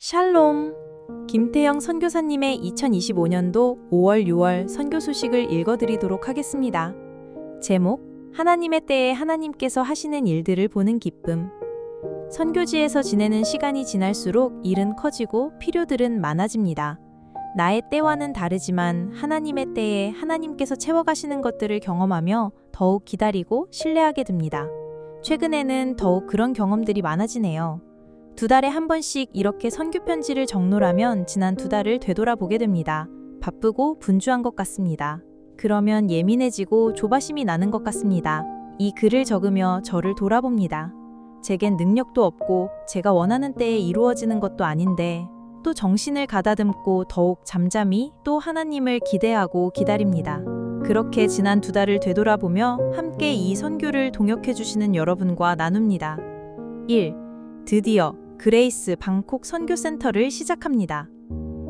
샬롬. 김태영 선교사님의 2025년도 5월 6월 선교 소식을 읽어드리도록 하겠습니다. 제목 하나님의 때에 하나님께서 하시는 일들을 보는 기쁨. 선교지에서 지내는 시간이 지날수록 일은 커지고 필요들은 많아집니다. 나의 때와는 다르지만 하나님의 때에 하나님께서 채워가시는 것들을 경험하며 더욱 기다리고 신뢰하게 됩니다. 최근에는 더욱 그런 경험들이 많아지네요. 두 달에 한 번씩 이렇게 선교 편지를 적노라면 지난 두 달을 되돌아보게 됩니다. 바쁘고 분주한 것 같습니다. 그러면 예민해지고 조바심이 나는 것 같습니다. 이 글을 적으며 저를 돌아봅니다. 제겐 능력도 없고 제가 원하는 때에 이루어지는 것도 아닌데 또 정신을 가다듬고 더욱 잠잠히 또 하나님을 기대하고 기다립니다. 그렇게 지난 두 달을 되돌아보며 함께 이 선교를 동역해 주시는 여러분과 나눕니다. 1. 드디어 그레이스 방콕 선교센터를 시작합니다.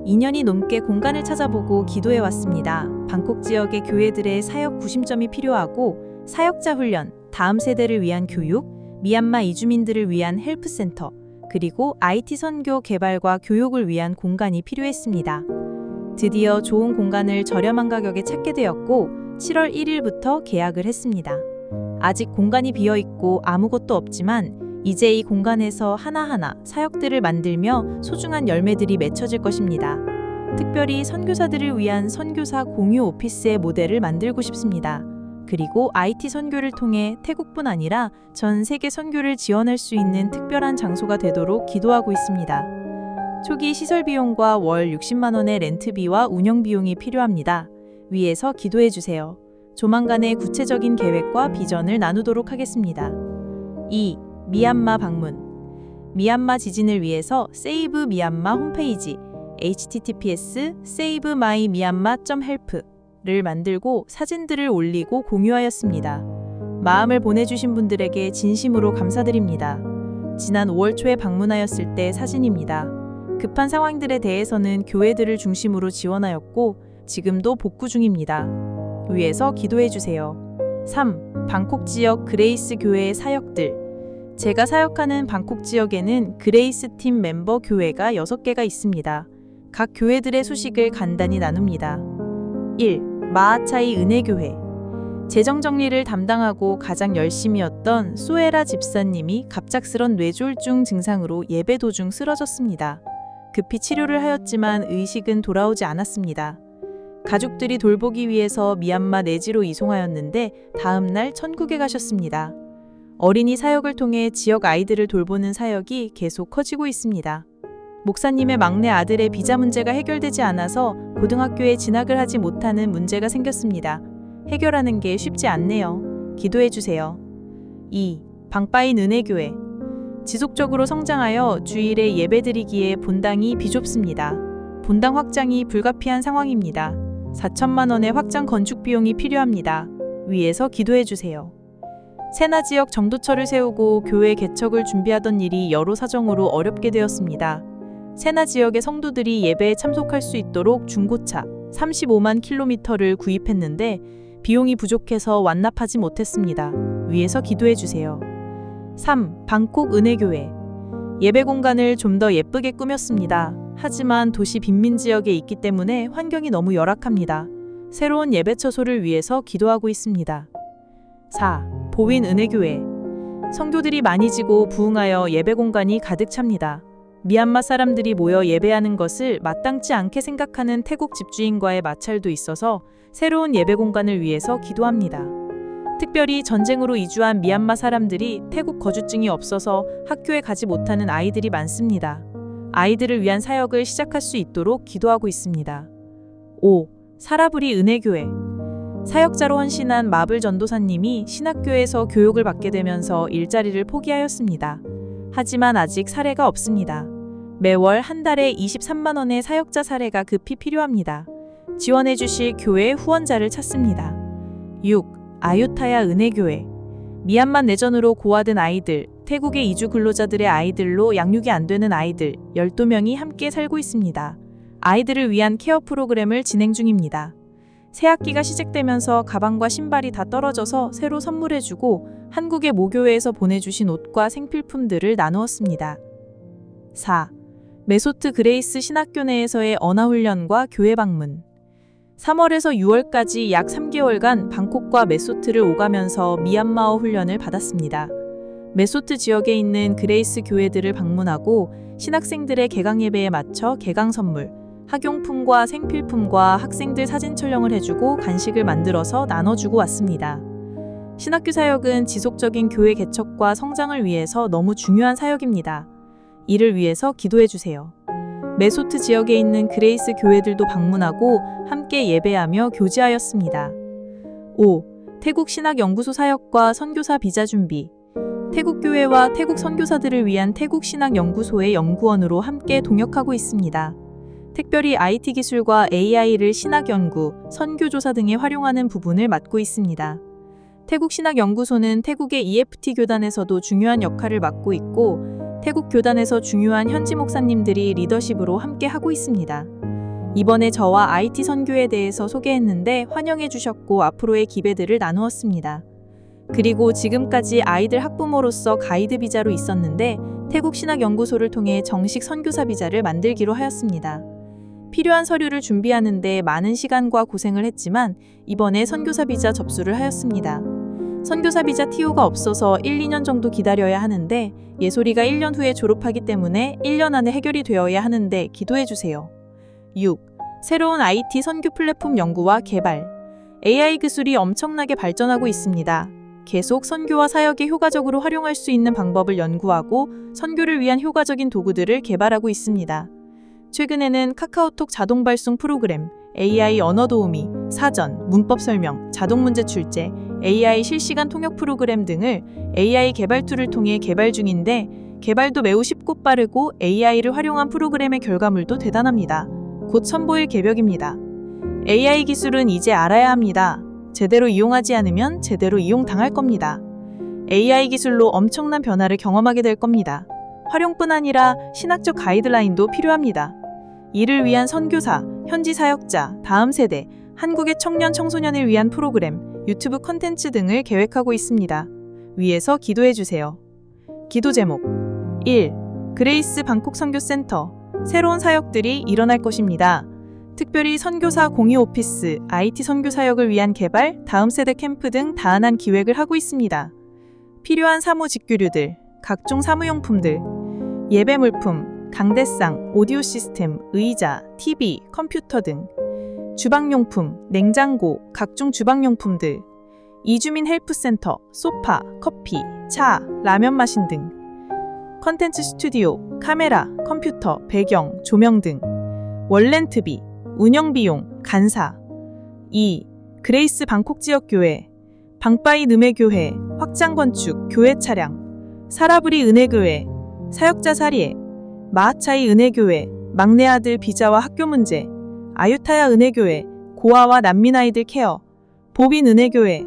2년이 넘게 공간을 찾아보고 기도해 왔습니다. 방콕 지역의 교회들의 사역 구심점이 필요하고 사역자 훈련, 다음 세대를 위한 교육, 미얀마 이주민들을 위한 헬프센터, 그리고 IT 선교 개발과 교육을 위한 공간이 필요했습니다. 드디어 좋은 공간을 저렴한 가격에 찾게 되었고 7월 1일부터 계약을 했습니다. 아직 공간이 비어 있고 아무것도 없지만 이제 이 공간에서 하나하나 사역들을 만들며 소중한 열매들이 맺혀질 것입니다. 특별히 선교사들을 위한 선교사 공유 오피스의 모델을 만들고 싶습니다. 그리고 IT 선교를 통해 태국뿐 아니라 전 세계 선교를 지원할 수 있는 특별한 장소가 되도록 기도하고 있습니다. 초기 시설 비용과 월 60만 원의 렌트비와 운영 비용이 필요합니다. 위에서 기도해 주세요. 조만간의 구체적인 계획과 비전을 나누도록 하겠습니다. 2. 미얀마 방문. 미얀마 지진을 위해서 세이브 미얀마 홈페이지 https savemymyanmar.help를 만들고 사진들을 올리고 공유하였습니다. 마음을 보내주신 분들에게 진심으로 감사드립니다. 지난 5월 초에 방문하였을 때 사진입니다. 급한 상황들에 대해서는 교회들을 중심으로 지원하였고 지금도 복구 중입니다. 위에서 기도해 주세요. 3. 방콕 지역 그레이스 교회의 사역들. 제가 사역하는 방콕 지역에는 그레이스 팀 멤버 교회가 6개가 있습니다. 각 교회들의 소식을 간단히 나눕니다. 1. 마하차이 은혜교회. 재정 정리를 담당하고 가장 열심히였던 소에라 집사님이 갑작스런 뇌졸중 증상으로 예배 도중 쓰러졌습니다. 급히 치료를 하였지만 의식은 돌아오지 않았습니다. 가족들이 돌보기 위해서 미얀마 내지로 이송하였는데 다음 날 천국에 가셨습니다. 어린이 사역을 통해 지역 아이들을 돌보는 사역이 계속 커지고 있습니다. 목사님의 막내 아들의 비자 문제가 해결되지 않아서 고등학교에 진학을 하지 못하는 문제가 생겼습니다. 해결하는 게 쉽지 않네요. 기도해 주세요. 2. 방빠인 은혜교회. 지속적으로 성장하여 주일에 예배드리기에 본당이 비좁습니다. 본당 확장이 불가피한 상황입니다. 4천만 원의 확장 건축 비용이 필요합니다. 위에서 기도해 주세요. 세나 지역 정도처를 세우고 교회 개척을 준비하던 일이 여러 사정으로 어렵게 되었습니다. 세나 지역의 성도들이 예배에 참석할 수 있도록 중고차 35만 킬로미터를 구입했는데 비용이 부족해서 완납하지 못했습니다. 위에서 기도해 주세요. 3. 방콕 은혜교회 예배 공간을 좀 더 예쁘게 꾸몄습니다. 하지만 도시 빈민 지역에 있기 때문에 환경이 너무 열악합니다. 새로운 예배 처소를 위해서 기도하고 있습니다. 4. 보윈 은혜교회 성도들이 많이 지고 부흥하여 예배 공간이 가득 찹니다. 미얀마 사람들이 모여 예배하는 것을 마땅치 않게 생각하는 태국 집주인과의 마찰도 있어서 새로운 예배 공간을 위해서 기도합니다. 특별히 전쟁으로 이주한 미얀마 사람들이 태국 거주증이 없어서 학교에 가지 못하는 아이들이 많습니다. 아이들을 위한 사역을 시작할 수 있도록 기도하고 있습니다. 5. 사라브리 은혜교회 사역자로 헌신한 마블 전도사님이 신학교에서 교육을 받게 되면서 일자리를 포기하였습니다. 하지만 아직 사례가 없습니다. 매월 한 달에 23만 원의 사역자 사례가 급히 필요합니다. 지원해 주실 교회 후원자를 찾습니다. 6. 아유타야 은혜교회 미얀마 내전으로 고아된 아이들, 태국의 이주 근로자들의 아이들로 양육이 안 되는 아이들 12명이 함께 살고 있습니다. 아이들을 위한 케어 프로그램을 진행 중입니다. 새 학기가 시작되면서 가방과 신발이 다 떨어져서 새로 선물해주고 한국의 모교회에서 보내주신 옷과 생필품들을 나누었습니다. 4. 메소트 그레이스 신학교 내에서의 언어훈련과 교회 방문 3월에서 6월까지 약 3개월간 방콕과 메소트를 오가면서 미얀마어 훈련을 받았습니다. 메소트 지역에 있는 그레이스 교회들을 방문하고 신학생들의 개강 예배에 맞춰 개강 선물, 학용품과 생필품과 학생들 사진 촬영을 해주고 간식을 만들어서 나눠주고 왔습니다. 신학교 사역은 지속적인 교회 개척과 성장을 위해서 너무 중요한 사역입니다. 이를 위해서 기도해 주세요. 메소트 지역에 있는 그레이스 교회들도 방문하고 함께 예배하며 교제하였습니다. 5. 태국 신학 연구소 사역과 선교사 비자 준비. 태국 교회와 태국 선교사들을 위한 태국 신학 연구소의 연구원으로 함께 동역하고 있습니다. 특별히 IT 기술과 AI를 신학 연구, 선교 조사 등에 활용하는 부분을 맡고 있습니다. 태국 신학 연구소는 태국의 EFT 교단에서도 중요한 역할을 맡고 있고 태국 교단에서 중요한 현지 목사님들이 리더십으로 함께 하고 있습니다. 이번에 저와 IT 선교에 대해서 소개했는데 환영해 주셨고 앞으로의 기배들을 나누었습니다. 그리고 지금까지 아이들 학부모로서 가이드 비자로 있었는데 태국 신학 연구소를 통해 정식 선교사 비자를 만들기로 하였습니다. 필요한 서류를 준비하는데 많은 시간과 고생을 했지만 이번에 선교사 비자 접수를 하였습니다. 선교사 비자 TO가 없어서 1, 2년 정도 기다려야 하는데 예솔이가 1년 후에 졸업하기 때문에 1년 안에 해결이 되어야 하는데 기도해 주세요. 6. 새로운 IT 선교 플랫폼 연구와 개발. AI 기술이 엄청나게 발전하고 있습니다. 계속 선교와 사역에 효과적으로 활용할 수 있는 방법을 연구하고 선교를 위한 효과적인 도구들을 개발하고 있습니다. 최근에는 카카오톡 자동 발송 프로그램, AI 언어 도우미, 사전, 문법 설명, 자동 문제 출제, AI 실시간 통역 프로그램 등을 AI 개발 툴을 통해 개발 중인데 개발도 매우 쉽고 빠르고 AI를 활용한 프로그램의 결과물도 대단합니다. 곧 선보일 계획입니다. AI 기술은 이제 알아야 합니다. 제대로 이용하지 않으면 제대로 이용당할 겁니다. AI 기술로 엄청난 변화를 경험하게 될 겁니다. 활용뿐 아니라 신학적 가이드라인도 필요합니다. 이를 위한 선교사, 현지 사역자, 다음 세대, 한국의 청년 청소년을 위한 프로그램, 유튜브 컨텐츠 등을 계획하고 있습니다. 위에서 기도해 주세요. 기도 제목 1. 그레이스 방콕 선교센터 새로운 사역들이 일어날 것입니다. 특별히 선교사 공유 오피스, IT 선교 사역을 위한 개발, 다음 세대 캠프 등 다양한 기획을 하고 있습니다. 필요한 사무 직규류들, 각종 사무용품들, 예배 물품, 강대상, 오디오 시스템, 의자, TV, 컴퓨터 등 주방용품, 냉장고, 각종 주방용품들, 이주민 헬프센터, 소파, 커피, 차, 라면 마신 등 컨텐츠 스튜디오, 카메라, 컴퓨터, 배경, 조명 등 월렌트비, 운영비용, 간사 2. 그레이스 방콕 지역 교회 방바이 느메 교회, 확장 건축, 교회 차량 사라브리 은혜교회, 사역자 사리에 마하차이 은혜교회, 막내 아들 비자와 학교 문제 아유타야 은혜교회, 고아와 난민 아이들 케어, 보빈 은혜교회,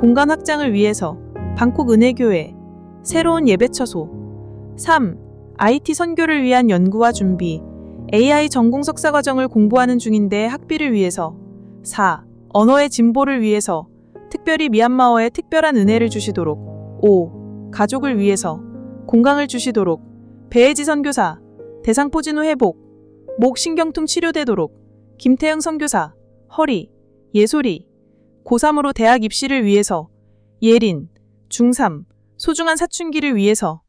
공간 확장을 위해서 방콕 은혜교회, 새로운 예배처소. 3. IT 선교를 위한 연구와 준비. AI 전공 석사 과정을 공부하는 중인데 학비를 위해서. 4. 언어의 진보를 위해서. 특별히 미얀마어에 특별한 은혜를 주시도록. 5. 가족을 위해서. 공강을 주시도록. 배혜지 선교사. 대상포진후 회복. 목 신경통 치료되도록. 김태영 선교사, 허리, 예솔이, 고3으로 대학 입시를 위해서, 예린, 중3, 소중한 사춘기를 위해서,